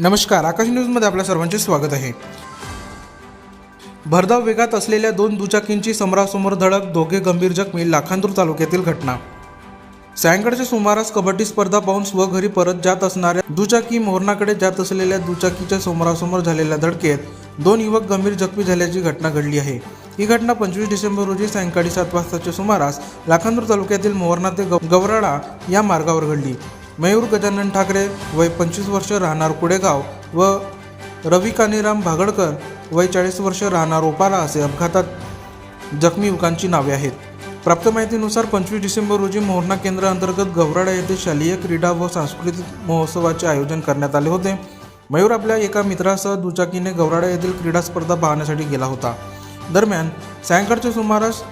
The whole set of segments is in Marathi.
नमस्कार आकाश न्यूजमध्ये आपल्या सर्वांचे स्वागत आहे. भरधाव वेगात असलेल्या दोन दुचाकींची समोरासमोर धडक दोघे गंभीर जखमी लाखांदूर तालुक्यातील घटना. सायंकाळच्या सुमारास कबड्डी स्पर्धा पाहून स्वघरी परत जात असणाऱ्या दुचाकी मोहरणाकडे जात असलेल्या दुचाकीच्या समोरासमोर झालेल्या धडकेत दोन युवक गंभीर जखमी झाल्याची घटना घडली आहे. ही घटना पंचवीस डिसेंबर रोजी सायंकाळी सात वाजताच्या सुमारास लाखांदूर तालुक्यातील मोहरणा ते गवराळा या मार्गावर घडली. मयूर गजानन ठाकरे वय पंचवीस वर्ष राहणार कुडेगाव व रवी कानिराम भागडकर वय चाळीस वर्ष राहणार ओपारा असे अपघातात जखमी युवकांची नावे आहेत. प्राप्त माहितीनुसार पंचवीस डिसेंबर रोजी मोहरणा केंद्र अंतर्गत गवराडा येथे शालेय क्रीडा व सांस्कृतिक महोत्सवाचे आयोजन करण्यात आले होते. मयूर आपल्या एका मित्रासह दुचाकीने गवराडा येथील क्रीडा स्पर्धा पाहण्यासाठी गेला होता. दरम्यान सायंकाळच्या सुमारास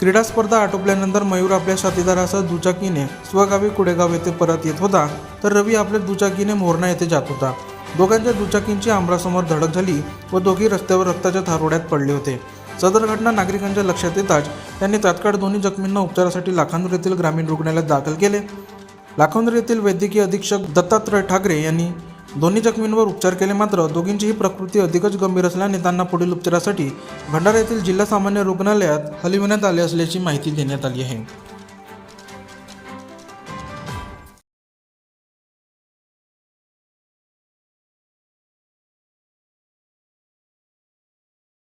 क्रीडा स्पर्धा आटोपल्यानंतर मयूर आपल्या साथीदारासह दुचाकीने स्वगावी कुडेगाव येथे परत येत होता. तर रवी आपल्या दुचाकीने मोरणा येथे जात होता. दोघांच्या दुचाकींची आमरासमोर धडक झाली व दोघी रस्त्यावर रक्ताच्या थारोड्यात पडले होते. सदर घटना नागरिकांच्या लक्षात येताच त्यांनी तात्काळ दोन्ही जखमींना उपचारासाठी लाखांदूर येथील ग्रामीण रुग्णालयात दाखल केले. लाखांदूर येथील वैद्यकीय अधीक्षक दत्तात्रय ठाकरे यांनी दोन्ही जखमींवर उपचार केले मात्र दोघींचीही प्रकृती अधिकच गंभीर असल्याने त्यांना पुढील उपचारासाठी भंडारा येथील जिल्हा सामान्य रुग्णालयात हलविण्यात आले असल्याची माहिती देण्यात आली आहे.